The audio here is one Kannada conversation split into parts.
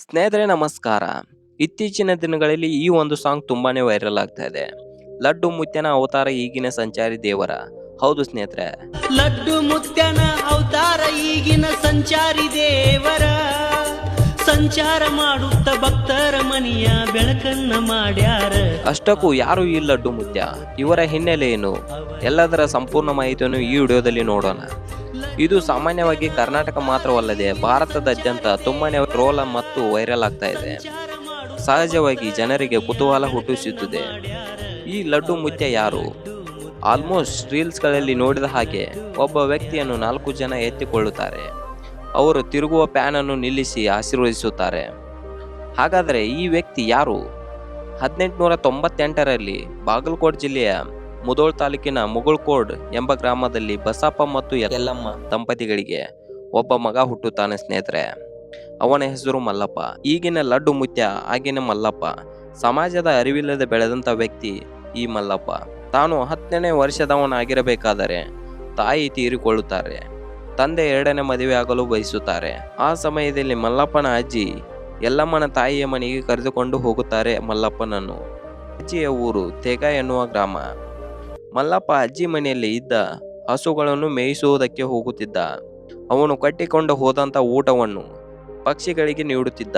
ಸ್ನೇಹಿತರೆ, ನಮಸ್ಕಾರ. ಇತ್ತೀಚಿನ ದಿನಗಳಲ್ಲಿ ಈ ಒಂದು ಸಾಂಗ್ ತುಂಬಾನೇ ವೈರಲ್ ಆಗ್ತಾ ಇದೆ. ಲಡ್ಡು ಮುತ್ಯನ ಅವತಾರ ಈಗಿನ ಸಂಚಾರಿ ದೇವರ. ಹೌದು ಸ್ನೇಹಿತರೆ. ಲಡ್ಡು ಮುತ್ಯನ ಅವತಾರ ಈಗಿನ ಸಂಚಾರಿ ದೇವರ. ಸಂಚಾರ ಮಾಡುತ್ತ ಭಕ್ತರ ಮನೆಯ ಬೆಳಕನ್ನ ಮಾಡ್ಯಾರ. ಅಷ್ಟಕ್ಕೂ ಯಾರು ಈ ಲಡ್ಡು ಮುತ್ಯ ಇವರ ಹಿನ್ನೆಲೆ ಏನು? ಎಲ್ಲದರ ಸಂಪೂರ್ಣ ಮಾಹಿತಿಯನ್ನು ಈ ವಿಡಿಯೋದಲ್ಲಿ ನೋಡೋಣ. ಇದು ಸಾಮಾನ್ಯವಾಗಿ ಕರ್ನಾಟಕ ಮಾತ್ರವಲ್ಲದೆ ಭಾರತದಾದ್ಯಂತ ತುಂಬಾನೇ ಟ್ರೋಲ್ ಮತ್ತು ವೈರಲ್ ಆಗ್ತಾ ಇದೆ. ಸಹಜವಾಗಿ ಜನರಿಗೆ ಕುತೂಹಲ ಹುಟ್ಟಿಸುತ್ತಿದೆ. ಈ ಲಡ್ಡು ಮುತ್ಯ ಯಾರು ಆಲ್ಮೋಸ್ಟ್ ರೀಲ್ಸ್ಗಳಲ್ಲಿ ನೋಡಿದ ಹಾಗೆ ಒಬ್ಬ ವ್ಯಕ್ತಿಯನ್ನು ನಾಲ್ಕು ಜನ ಎತ್ತಿಕೊಳ್ಳುತ್ತಾರೆ. ಅವರು ತಿರುಗುವ ಪ್ಯಾನ್ ಅನ್ನು ನಿಲ್ಲಿಸಿ ಆಶೀರ್ವದಿಸುತ್ತಾರೆ. ಹಾಗಾದರೆ ಈ ವ್ಯಕ್ತಿ ಯಾರು? ಹದಿನೆಂಟುನೂರ ತೊಂಬತ್ತೆಂಟರಲ್ಲಿ ಬಾಗಲಕೋಟ್ ಜಿಲ್ಲೆಯ ಮುದೋಳ್ ತಾಲೂಕಿನ ಮುಗುಳ್ಕೋಡ್ ಎಂಬ ಗ್ರಾಮದಲ್ಲಿ ಬಸಪ್ಪ ಮತ್ತು ಯಲ್ಲಮ್ಮ ದಂಪತಿಗಳಿಗೆ ಒಬ್ಬ ಮಗ ಹುಟ್ಟುತ್ತಾನೆ ಸ್ನೇಹಿತರೆ. ಅವನ ಹೆಸರು ಮಲ್ಲಪ್ಪ. ಈಗಿನ ಲಡ್ಡು ಮುತ್ಯ ಆಗಿನ ಮಲ್ಲಪ್ಪ. ಸಮಾಜದ ಅರಿವಿಲ್ಲದೆ ಬೆಳೆದಂತ ವ್ಯಕ್ತಿ ಈ ಮಲ್ಲಪ್ಪ. ತಾನು ಹತ್ತನೇ ವರ್ಷದವನಾಗಿರಬೇಕಾದರೆ ತಾಯಿ ತೀರಿಕೊಳ್ಳುತ್ತಾರೆ. ತಂದೆ ಎರಡನೇ ಮದುವೆ ಆಗಲು ಬಯಸುತ್ತಾರೆ. ಆ ಸಮಯದಲ್ಲಿ ಮಲ್ಲಪ್ಪನ ಅಜ್ಜಿ ಯಲ್ಲಮ್ಮನ ತಾಯಿಯ ಮನೆಗೆ ಕರೆದುಕೊಂಡು ಹೋಗುತ್ತಾರೆ ಮಲ್ಲಪ್ಪನನ್ನು. ಅಜ್ಜಿಯ ಊರು ತೆಗ ಎನ್ನುವ ಗ್ರಾಮ. ಮಲ್ಲಪ್ಪ ಅಜ್ಜಿ ಮನೆಯಲ್ಲಿ ಇದ್ದ ಹಸುಗಳನ್ನು ಮೇಯಿಸುವುದಕ್ಕೆ ಹೋಗುತ್ತಿದ್ದ. ಅವನು ಕಟ್ಟಿಕೊಂಡು ಹೋದಂಥ ಊಟವನ್ನು ಪಕ್ಷಿಗಳಿಗೆ ನೀಡುತ್ತಿದ್ದ.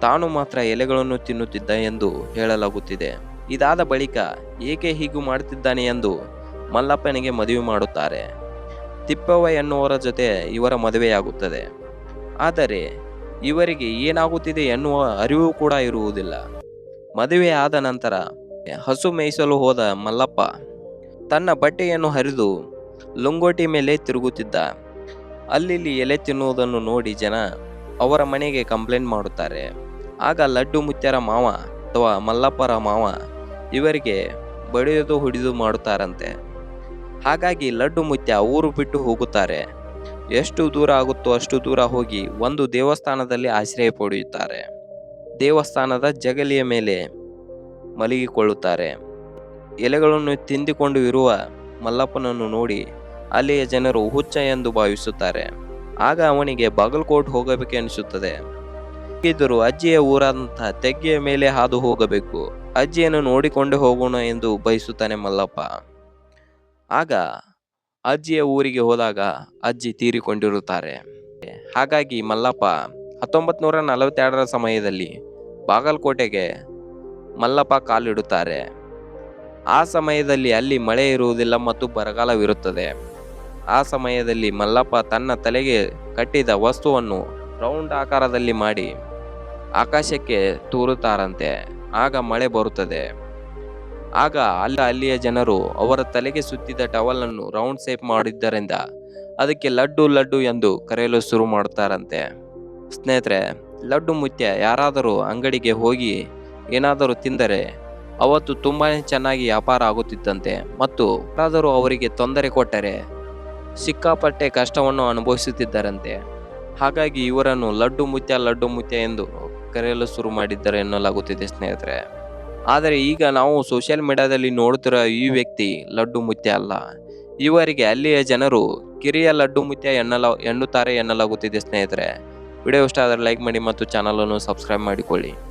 ತಾನು ಮಾತ್ರ ಎಲೆಗಳನ್ನು ತಿನ್ನುತ್ತಿದ್ದ ಎಂದು ಹೇಳಲಾಗುತ್ತಿದೆ. ಇದಾದ ಬಳಿಕ ಏಕೆ ಹೀಗೂ ಮಾಡುತ್ತಿದ್ದಾನೆ ಎಂದು ಮಲ್ಲಪ್ಪನಿಗೆ ಮದುವೆ ಮಾಡುತ್ತಾರೆ. ತಿಪ್ಪವ್ವ ಎನ್ನುವರ ಜೊತೆ ಇವರ ಮದುವೆಯಾಗುತ್ತದೆ. ಆದರೆ ಇವರಿಗೆ ಏನಾಗುತ್ತಿದೆ ಎನ್ನುವ ಅರಿವು ಕೂಡ ಇರುವುದಿಲ್ಲ. ಮದುವೆ ಆದ ನಂತರ ಹಸು ಮೇಯಿಸಲು ಹೋದ ಮಲ್ಲಪ್ಪ ತನ್ನ ಬಟ್ಟೆಯನ್ನು ಹರಿದು ಲುಂಗೋಟಿ ಮೇಲೆ ತಿರುಗುತ್ತಿದ್ದ. ಅಲ್ಲಿ ಎಲೆ ತಿನ್ನುವುದನ್ನು ನೋಡಿ ಜನ ಅವರ ಮನೆಗೆ ಕಂಪ್ಲೇಂಟ್ ಮಾಡುತ್ತಾರೆ. ಆಗ ಲಡ್ಡು ಮುತ್ಯರ ಮಾವ ಅಥವಾ ಮಲ್ಲಪ್ಪರ ಮಾವ ಇವರಿಗೆ ಬಡಿಯೋದು ಹುಡಿದು ಮಾಡುತ್ತಾರಂತೆ. ಹಾಗಾಗಿ ಲಡ್ಡು ಮುತ್ಯ ಊರು ಬಿಟ್ಟು ಹೋಗುತ್ತಾರೆ. ಎಷ್ಟು ದೂರ ಆಗುತ್ತೋ ಅಷ್ಟು ದೂರ ಹೋಗಿ ಒಂದು ದೇವಸ್ಥಾನದಲ್ಲಿ ಆಶ್ರಯ ಪಡೆಯುತ್ತಾರೆ. ದೇವಸ್ಥಾನದ ಜಗಲಿಯ ಮೇಲೆ ಮಲಗಿಕೊಳ್ಳುತ್ತಾರೆ. ಎಲೆಗಳನ್ನು ತಿಂದಿಕೊಂಡು ಇರುವ ಮಲ್ಲಪ್ಪನನ್ನು ನೋಡಿ ಅಲ್ಲಿಯ ಜನರು ಹುಚ್ಚ ಎಂದು ಭಾವಿಸುತ್ತಾರೆ. ಆಗ ಅವನಿಗೆ ಬಾಗಲಕೋಟ್ ಹೋಗಬೇಕೆನಿಸುತ್ತದೆ. ಇದ್ದರು ಅಜ್ಜಿಯ ಊರಾದಂತಹ ತೆಗ್ಗೆಯ ಮೇಲೆ ಹಾದು ಹೋಗಬೇಕು. ಅಜ್ಜಿಯನ್ನು ನೋಡಿಕೊಂಡು ಹೋಗೋಣ ಎಂದು ಬಯಸುತ್ತಾನೆ ಮಲ್ಲಪ್ಪ. ಆಗ ಅಜ್ಜಿಯ ಊರಿಗೆ ಹೋದಾಗ ಅಜ್ಜಿ ತೀರಿಕೊಂಡಿರುತ್ತಾರೆ. ಹಾಗಾಗಿ ಮಲ್ಲಪ್ಪ ಹತ್ತೊಂಬತ್ತು ನೂರ ನಲವತ್ತೆರಡರ ಸಮಯದಲ್ಲಿ ಬಾಗಲಕೋಟೆಗೆ ಮಲ್ಲಪ್ಪ ಕಾಲಿಡುತ್ತಾರೆ. ಆ ಸಮಯದಲ್ಲಿ ಅಲ್ಲಿ ಮಳೆ ಇರುವುದಿಲ್ಲ ಮತ್ತು ಬರಗಾಲವಿರುತ್ತದೆ. ಆ ಸಮಯದಲ್ಲಿ ಮಲ್ಲಪ್ಪ ತನ್ನ ತಲೆಗೆ ಕಟ್ಟಿದ ವಸ್ತುವನ್ನು ರೌಂಡ್ ಆಕಾರದಲ್ಲಿ ಮಾಡಿ ಆಕಾಶಕ್ಕೆ ತೂರುತ್ತಾರಂತೆ. ಆಗ ಮಳೆ ಬರುತ್ತದೆ. ಆಗ ಅಲ್ಲ ಅಲ್ಲಿಯ ಜನರು ಅವರ ತಲೆಗೆ ಸುತ್ತಿದ ಟವಲ್ ಅನ್ನು ರೌಂಡ್ ಶೇಪ್ ಮಾಡಿದ್ದರಿಂದ ಅದಕ್ಕೆ ಲಡ್ಡು ಲಡ್ಡು ಎಂದು ಕರೆಯಲು ಶುರು ಮಾಡುತ್ತಾರಂತೆ ಸ್ನೇಹಿತರೆ, ಲಡ್ಡು ಮುತ್ಯ ಯಾರಾದರೂ ಅಂಗಡಿಗೆ ಹೋಗಿ ಏನಾದರೂ ತಿಂದರೆ ಅವತ್ತು ತುಂಬಾ ಚೆನ್ನಾಗಿ ವ್ಯಾಪಾರ ಆಗುತ್ತಿದ್ದಂತೆ ಮತ್ತು ಯಾರಾದರೂ ಅವರಿಗೆ ತೊಂದರೆ ಕೊಟ್ಟರೆ ಸಿಕ್ಕಾಪಟ್ಟೆ ಕಷ್ಟವನ್ನು ಅನುಭವಿಸುತ್ತಿದ್ದರಂತೆ. ಹಾಗಾಗಿ ಇವರನ್ನು ಲಡ್ಡು ಮುತ್ಯ ಲಡ್ಡು ಮುತ್ಯ ಎಂದು ಕರೆಯಲು ಶುರು ಮಾಡಿದ್ದಾರೆ ಎನ್ನಲಾಗುತ್ತಿದೆ ಸ್ನೇಹಿತರೆ. ಆದರೆ ಈಗ ನಾವು ಸೋಷಿಯಲ್ ಮೀಡಿಯಾದಲ್ಲಿ ನೋಡುತ್ತಿರುವ ಈ ವ್ಯಕ್ತಿ ಲಡ್ಡು ಮುತ್ಯ ಅಲ್ಲ. ಇವರಿಗೆ ಅಲ್ಲಿಯ ಜನರು ಕಿರಿಯ ಲಡ್ಡು ಮುತ್ಯ ಎನ್ನಲ, ಎನ್ನುತ್ತಾರೆ ಎನ್ನಲಾಗುತ್ತಿದೆ ಸ್ನೇಹಿತರೆ. ವಿಡಿಯೋ ಇಷ್ಟ ಆದರೆ ಲೈಕ್ ಮಾಡಿ ಮತ್ತು ಚಾನಲನ್ನು ಸಬ್ಸ್ಕ್ರೈಬ್ ಮಾಡಿಕೊಳ್ಳಿ.